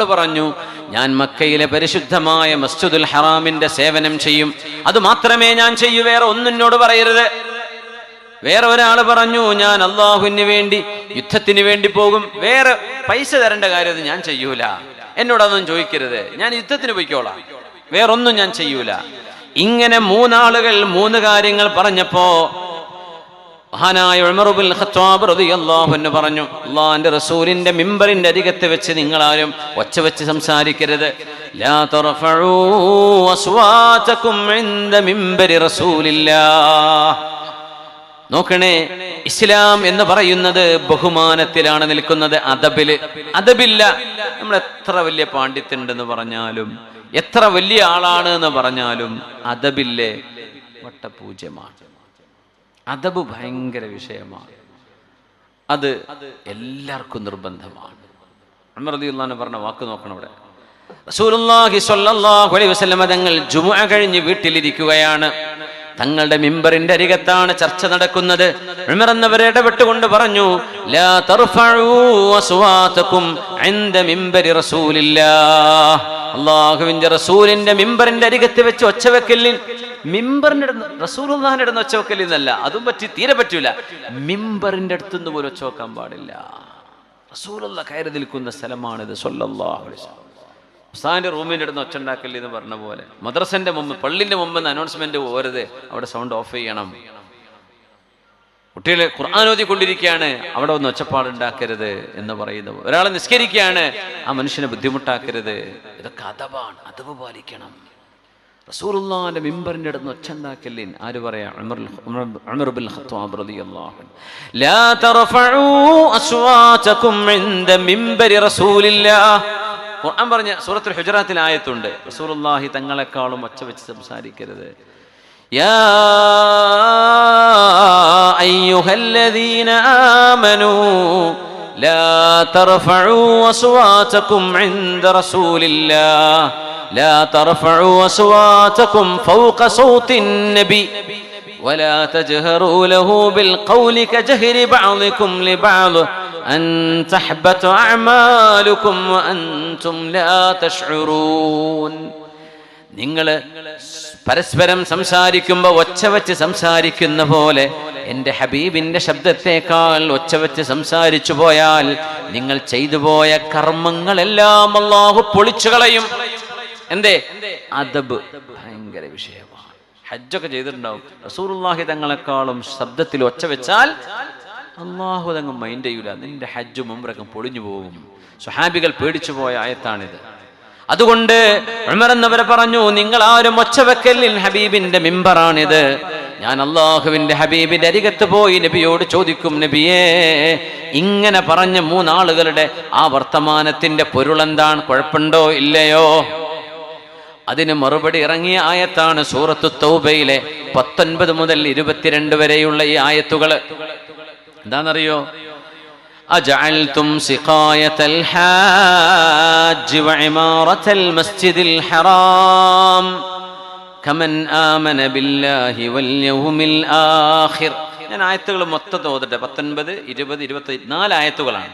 പറഞ്ഞു ഞാൻ മക്കയിലെ പരിശുദ്ധമായ മസ്ജിദുൽ ഹറാമിന്റെ സേവനം ചെയ്യും. അത് മാത്രമേ ഞാൻ ചെയ്യൂ വേറെ ഒന്നിനോട് പറയരുത്. വേറെ ഒരാൾ പറഞ്ഞു ഞാൻ അള്ളാഹുവിന് വേണ്ടി യുദ്ധത്തിന് വേണ്ടി പോകും. വേറെ പൈസ തരേണ്ട കാര്യം ഞാൻ ചെയ്യൂല. എന്നോടൊന്നും ചോദിക്കരുത്. ഞാൻ യുദ്ധത്തിന് പോയിക്കോളാം. വേറൊന്നും ഞാൻ ചെയ്യൂല. ഇങ്ങനെ മൂന്നാളുകൾ മൂന്ന് കാര്യങ്ങൾ പറഞ്ഞപ്പോ മഹാനായ ഉമറുബുൽ ഖത്താബ് റളിയല്ലാഹു അൻഹു പറഞ്ഞു അള്ളാഹിന്റെ റസൂലിന്റെ മിമ്പറിന്റെ അരികത്ത് വെച്ച് നിങ്ങളാരും ഒച്ച വെച്ച് സംസാരിക്കരുത്. ലാ ഇൻദ മിമ്പരി നോക്കണേ ഇസ്ലാം എന്ന് പറയുന്നത് ബഹുമാനത്തിലാണ് നിൽക്കുന്നത് അദബിൽ. അദബില്ല നമ്മൾ എത്ര വലിയ പാണ്ഡിത്യുണ്ടെന്ന് പറഞ്ഞാലും എത്ര വലിയ ആളാണ് എന്ന് പറഞ്ഞാലും അദബില്ലേ വട്ടപൂജ്യമാണ്. അദബ് ഭയങ്കര വിഷയമാണ്. അത് എല്ലാവർക്കും നിർബന്ധമാണ്. അൻഹു പറഞ്ഞ വാക്ക് നോക്കണം ഇവിടെ റസൂലുള്ളാഹി സ്വല്ലല്ലാഹു അലൈഹി തങ്ങൾ ജുമുഅ കഴിഞ്ഞ് വീട്ടിലിരിക്കുകയാണ്. തങ്ങളുടെ മിമ്പറിന്റെ അരികത്താണ് ചർച്ച നടക്കുന്നത്. ഉമർ ഇടപെട്ടുകൊണ്ട് പറഞ്ഞു ലാ തർഫഉ മിമ്പരി റസൂലില്ലാഹ്. അല്ലാഹുവിന്റെ റസൂലിന്റെ മിമ്പറിന്റെ അരികത്ത് വെച്ച് ഒച്ച വെക്കലിൽ മിമ്പറിന്റെ അടുത്ത് റസൂലുള്ളാഹിന്റെ അടുത്ത് ഒച്ച വെക്കലിൽ എന്നല്ല. അതും പറ്റി തീരെ പറ്റൂല. മിമ്പറിന്റെ അടുത്തുനിന്ന് പോലും ഒച്ചവെക്കാൻ പാടില്ല. റസൂലുള്ള കയറി നിൽക്കുന്ന സ്ഥലമാണിത് വസല്ലം. ഉസ്താദിന്റെ റൂമിന്റെ അടുത്ത് ഒച്ച ഉണ്ടാക്കല്ലേ എന്ന് പറഞ്ഞ പോലെ. മദ്രസന്റെ മുമ്പ് പള്ളിന്റെ മുമ്പ് അനൗൺസ്മെന്റ് പോരുത് അവിടെ സൗണ്ട് ഓഫ് ചെയ്യണം. കുട്ടികളെ ഖുർആാനോദി കൊണ്ടിരിക്കുകയാണ് അവിടെ ഒന്ന് ഒച്ചപ്പാട് ഉണ്ടാക്കരുത് എന്ന് പറയുന്നത് ഒരാളെ നിസ്കരിക്കുകയാണ് ആ മനുഷ്യനെ ബുദ്ധിമുട്ടാക്കരുത്. ഇതൊക്കെ അതവാണ് അതവ് പാലിക്കണം. റസൂലുള്ളാഹിന്റെ മിമ്പറിന്റെ അടുത്ത് ഒച്ച ഉണ്ടാക്കല്ലേ ആര് പറയാ ഉമറുൽ- ഉമർ- ഉമർ ബിൻ ഖത്താബ് റളിയല്ലാഹു അൻഹു. ലാ തർഫഉ അസ്വാതകും ഇൻദ മിമ്പരി റസൂലില്ലാഹ് ഖുർആൻ പറഞ്ഞ സൂറത്തുൽ ഹുജറാത്തിൽ ആയത്തുണ്ട് റസൂലുള്ളാഹി തങ്ങളെക്കാളും ഒച്ച വെച്ച് സംസാരിക്കരുത് യാ അയ്യുഹല്ലദീന ആമനൂ لا ترفعوا أصواتكم عند رسول الله لا ترفعوا أصواتكم فوق صوت النبي ولا تجهروا له بالقول كجهر بعضكم لبعض أن تحبط أعمالكم وأنتم لا تشعرون നിങ്ങൾ പരസ്പരം സംസാരിക്കുമ്പോൾ ഒച്ച വെച്ച് സംസാരിക്കുന്ന പോലെ എൻ്റെ ഹബീബിൻ്റെ ശബ്ദത്തേക്കാൾ ഒച്ച വെച്ച് സംസാരിച്ചു പോയാൽ നിങ്ങൾ ചെയ്തു പോയ കർമ്മങ്ങളെല്ലാം അള്ളാഹു പൊളിച്ചു കളയും എന്തേ? അദബ്. ഭയങ്കര വിഷയമാണ്. ഹജ്ജൊക്കെ ചെയ്തിട്ടുണ്ടാവും. റസൂറുല്ലാഹി തങ്ങളെക്കാളും ശബ്ദത്തിൽ ഒച്ച വെച്ചാൽ അള്ളാഹു തങ്ങ് മൈൻഡ് ചെയ്യൂല. നിന്റെ ഹജ്ജും മുമ്പറൊക്കെ പൊളിഞ്ഞു പോകും സുഹാബികൾ പേടിച്ചു പോയ ആയത്താണിത്. അതുകൊണ്ട് ഉമർ എന്നവരെ പറഞ്ഞു നിങ്ങൾ ആരും ഒച്ച വെക്കലിൽ ഹബീബിന്റെ മിമ്പറാണിത്. ഞാൻ അള്ളാഹുവിന്റെ ഹബീബിന്റെ അരികത്ത് പോയി നബിയോട് ചോദിക്കും നബിയേ ഇങ്ങനെ പറഞ്ഞ മൂന്നാളുകളുടെ ആ വർത്തമാനത്തിന്റെ പൊരുളെന്താണ് കുഴപ്പമുണ്ടോ ഇല്ലയോ? അതിന് മറുപടി ഇറങ്ങിയ ആയത്താണ് സൂറത്തു തൗബയിലെ പത്തൊൻപത് മുതൽ ഇരുപത്തിരണ്ട് വരെയുള്ള ഈ ആയത്തുകൾ എന്താണെന്നറിയോ أجعلتم سقاية الحاج وعمارة المسجد الحرام كمن آمن بالله واليوم الآخر ഞാൻ ആയത്തുകൾ മൊത്തത്തിൽ ഓതട്ടെ പത്തൊൻപത് ഇരുപത് ഇരുപത്തി നാല് ആയത്തുകളാണ്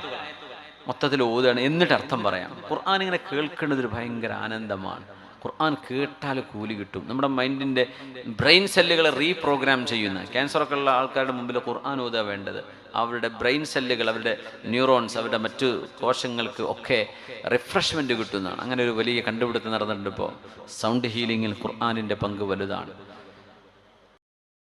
മൊത്തത്തിൽ ഓതുകയാണ് എന്നിട്ട് അർത്ഥം പറയാം ഖുർആൻ ഇങ്ങനെ കേൾക്കുന്നത് ഒരു ഭയങ്കര ആനന്ദമാണ് ഖുർആൻ കേട്ടാൽ കൂലി കിട്ടും. നമ്മുടെ മൈൻഡിന്റെ ബ്രെയിൻ സെല്ലുകളെ റീപ്രോഗ്രാം ചെയ്യുന്ന ക്യാൻസറൊക്കെ ഉള്ള ആൾക്കാരുടെ മുമ്പിൽ ഖുർആൻ ഊതാ വേണ്ടത്. അവരുടെ ബ്രെയിൻ സെല്ലുകൾ അവരുടെ ന്യൂറോൺസ് അവരുടെ മറ്റു കോശങ്ങൾക്ക് ഒക്കെ റിഫ്രഷ്മെന്റ് കിട്ടുന്നതാണ്. അങ്ങനെ ഒരു വലിയ കണ്ടുപിടുത്തം നടന്നിട്ടുണ്ട് ഇപ്പോൾ സൗണ്ട് ഹീലിങ്ങിൽ ഖുർആാനിന്റെ പങ്ക് വലുതാണ്.